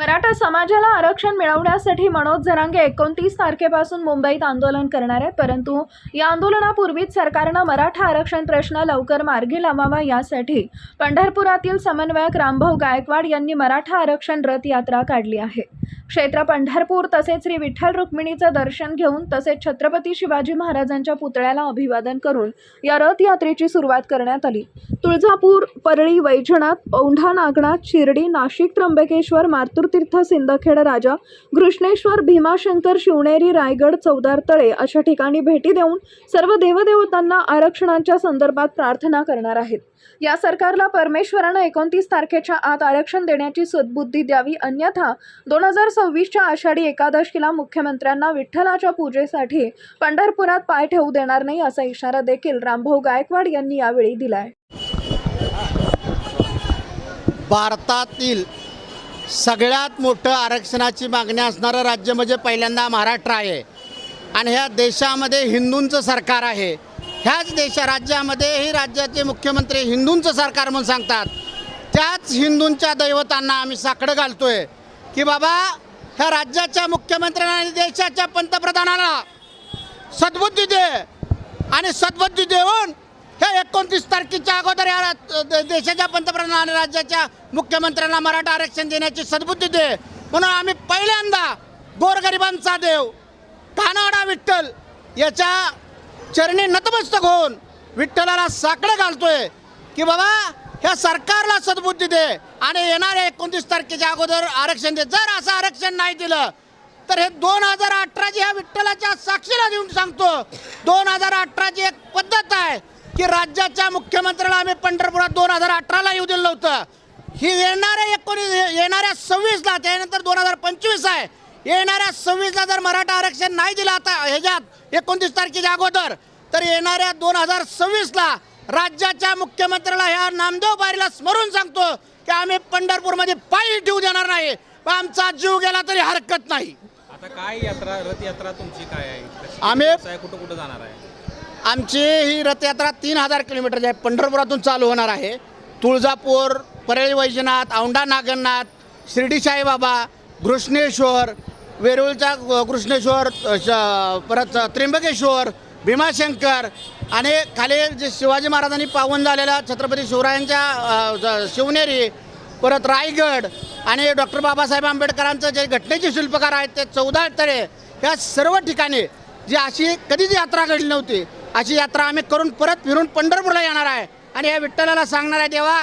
मराठा समाजाला आरक्षण मिळवण्यासाठी मनोज जरांगे एकोणतीस तारखेपासून मुंबईत आंदोलन करणार आहेत परंतु या आंदोलनापूर्वीच सरकारनं मराठा आरक्षण प्रश्न लवकर मार्गी लावावा यासाठी पंढरपुरातील समन्वयक रामभाऊ गायकवाड यांनी मराठा आरक्षण रथ यात्रा काढली आहे. क्षेत्र पंढरपूर तसेच श्री विठ्ठल रुक्मिणीचं दर्शन घेऊन तसेच छत्रपती शिवाजी महाराजांच्या पुतळ्याला अभिवादन करून या रथयात्रेची सुरुवात करण्यात आली. तुळजापूर परळी वैजनाथ औंढा नागनाथ शिर्डी नाशिक त्र्यंबकेश्वर तीर्थ सिंदखेड राजा घृष्णेश्वर भीमाशंकर शिवनेरी रायगड चौदार तळे अशा ठिकाणी भेटी देऊन सर्व देवदेवतांना आरक्षणांच्या संदर्भात प्रार्थना करणार आहेत. या सरकारला परमेश्वरानं एकोणतीस तारखेच्या आत आरक्षण देण्याची सद्बुद्धी द्यावी अन्यथा दोन हजार सव्वीसच्या आषाढी एकादशीला मुख्यमंत्र्यांना विठ्ठलाच्या पूजेसाठी पंढरपुरात पाय ठेवू देणार नाही असा इशारा देखील रामभाऊ गायकवाड यांनी यावेळी दिलाय. भारतातील सगळ्यात मोठं आरक्षणाची मागणी असणारं राज्य म्हणजे पहिल्यांदा महाराष्ट्र आहे. आणि ह्या देशामध्ये हिंदूंचं सरकार आहे. ह्याच देशा राज्यामध्येही राज्याचे मुख्यमंत्री हिंदूंचं सरकार म्हणून सांगतात. त्याच हिंदूंच्या दैवतांना आम्ही साकडं घालतोय की बाबा ह्या राज्याच्या मुख्यमंत्र्यांना आणि देशाच्या पंतप्रधानाला सद्बुद्धी दे आणि सद्बुद्धी देऊन हे एकोणतीस तारखेच्या अगोदर या देशाच्या पंतप्रधान आणि राज्याच्या मुख्यमंत्र्यांना मराठा आरक्षण देण्याची सद्बुद्धी दे. म्हणून आम्ही पहिल्यांदा गोरगरिबांचा देव कानाडा विठ्ठल याच्या चरणी नतमस्तक होऊन विठ्ठलाला साकडं घालतोय की बाबा ह्या सरकारला सद्बुद्धी दे आणि येणाऱ्या एकोणतीस तारखेच्या अगोदर आरक्षण दे. जर असं आरक्षण नाही दिलं तर हे दोन हजार अठराची ह्या विठ्ठलाच्या साक्षीला देऊन सांगतो. दोन हजार अठराची एक पद्धत आहे. की राज्याच्या मुख्यमंत्र्याला आम्ही पंढरपुरात दोन हजार अठराला येऊ दिलं नव्हतं. ही येणाऱ्या एकोणीस येणाऱ्या सव्वीसला त्यानंतर दोन हजार पंचवीस आहे. येणाऱ्या सव्वीसला जर मराठा आरक्षण नाही दिलं आता ह्याच्यात एकोणतीस तारखेच्या अगोदर तर येणाऱ्या दोन हजार सव्वीसला राज्याच्या मुख्यमंत्र्याला ह्या नामदेव बारीला स्मरून सांगतो की आम्ही पंढरपूरमध्ये पायी ठेवू देणार नाही. आमचा जीव गेला तरी हरकत नाही. आता काय यात्रा रथयात्रा तुमची काय आहे? आम्ही- कुठं कुठं जाणार आहे? आमची ही रथयात्रा तीन हजार किलोमीटरची आहे. पंढरपुरातून चालू होणार आहे. तुळजापूर परळी वैजनाथ औंढा नागनाथ शिर्डी साईबाबा घृष्णेश्वर वेरूळचा कृष्णेश्वर घृष्णेश्वर श- परत त्र्यंबकेश्वर भीमाशंकर आणि खाली जे शिवाजी महाराजांनी पावन झालेला छत्रपती शिवरायांच्या ज- शिवनेरी परत रायगड आणि डॉक्टर बाबासाहेब आंबेडकरांचं जे घटनेचे शिल्पकार आहेत ते चौदा तळे ह्या सर्व ठिकाणी जी अशी कधीच यात्रा घडली नव्हती. अशी यात्रा आम्ही करून परत फिरून पंढरपूरला येणार आहे. आणि या विठ्ठलाला सांगणार आहे देवा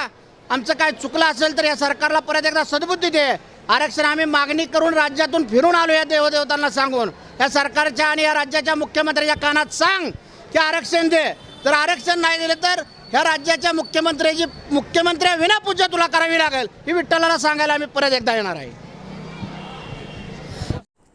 आमचं काय चुकलं असेल तर या सरकारला परत एकदा सद्बुद्धी दे. आरक्षण आम्ही मागणी करून राज्यातून फिरून आलो या देवदेवतांना सांगून. या सरकारच्या आणि या राज्याच्या मुख्यमंत्र्याच्या कानात सांग की आरक्षण दे. तर आरक्षण नाही दिलं तर ह्या राज्याच्या मुख्यमंत्र्याची मुख्यमंत्र्या विनापूजा तुला करावी लागेल. ही विठ्ठलाला सांगायला आम्ही परत एकदा येणार आहे.